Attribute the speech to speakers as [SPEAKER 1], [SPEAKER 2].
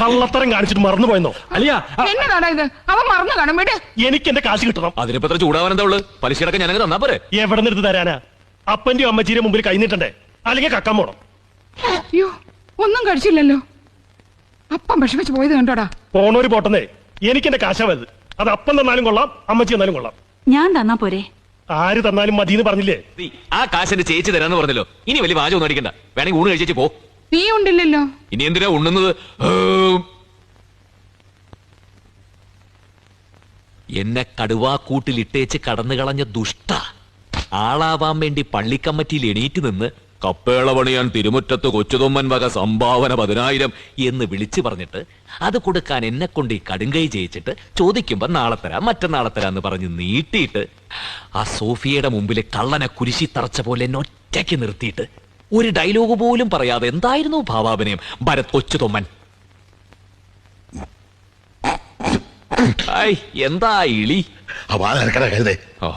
[SPEAKER 1] കള്ളത്തരം കാണിച്ചിട്ട് മറന്നുപോയെന്നോ അലിയ
[SPEAKER 2] എന്നതാടാ ഇത്? അവൻ മറന്നു കാണും വിട്.
[SPEAKER 1] എനിക്ക് എന്റെ കാശ് കിട്ടണം.
[SPEAKER 3] അതിനിപ്പോ എത്ര ചൂടാവാൻ എന്താ ഉള്ളു? പലിശയടക്കം ഞാനങ്ങ് തന്നാ പോരെ?
[SPEAKER 1] എവിടെ നിന്ന് എടുത്ത് തരാനാ? അപ്പന്റെയും അമ്മച്ചീരെ മുമ്പിൽ കൈനീട്ടണ്ടേ അല്ലെങ്കിൽ കക്കാൻ പോണം.
[SPEAKER 2] അയ്യോ ഒന്നും കഴിച്ചില്ലല്ലോ. അപ്പം വിഷമിച്ച് പോയത് കണ്ടോടാ.
[SPEAKER 1] പോണോര് പോട്ടെന്നേ. എനിക്ക് എന്റെ കാശാ വലുത്. അത് അപ്പം തന്നാലും കൊള്ളാം അമ്മച്ചി തന്നാലും കൊള്ളാം.
[SPEAKER 4] ഞാൻ തന്നാ പോരെ?
[SPEAKER 1] ആര് തന്നാലും മതി എന്ന് പറഞ്ഞില്ലേ
[SPEAKER 3] ആ കാശ് എന്റെ ചേച്ചി തരാന്ന് പറഞ്ഞല്ലോ. ഇനി വലിയ വാചകം ഒന്നും അടിക്കണ്ട. വേണമെങ്കിൽ ഊണ് കഴിച്ചേച്ച് പോ.
[SPEAKER 2] നീ ഉണ്ടില്ലല്ലോ.
[SPEAKER 3] ഇനി എന്തിനാ ഉണ്ണുന്നത്. എന്നെ കടുവാക്കൂട്ടിലിട്ടേച്ച് കടന്നു കളഞ്ഞ ദുഷ്ട. ആളാവാൻ വേണ്ടി പള്ളിക്കമ്മറ്റിയിൽ എണീറ്റ് നിന്ന് കപ്പേള പണിയാൻ തിരുമുറ്റത്ത് കൊച്ചുതൊമ്മൻ വക സംഭാവന പതിനായിരം എന്ന് വിളിച്ചു പറഞ്ഞിട്ട് അത് കൊടുക്കാൻ എന്നെ കൊണ്ട് ഈ കടുങ്കൈ ജയിച്ചിട്ട് ചോദിക്കുമ്പോ നാളെ തരാം മറ്റന്നാളെ തരാം എന്ന് പറഞ്ഞ് നീട്ടിയിട്ട് ആ സോഫിയയുടെ മുമ്പിൽ കള്ളനെ കുരിശി തറച്ച പോലെ എന്നെ ഒറ്റയ്ക്ക് നിർത്തിയിട്ട് ഒരു ഡയലോഗ് പോലും പറയാതെ എന്തായിരുന്നു ഭാവാഭിനയം? ഭരത് കൊച്ചു തൊമ്മൻ. എന്താ ഇളി? ഓ.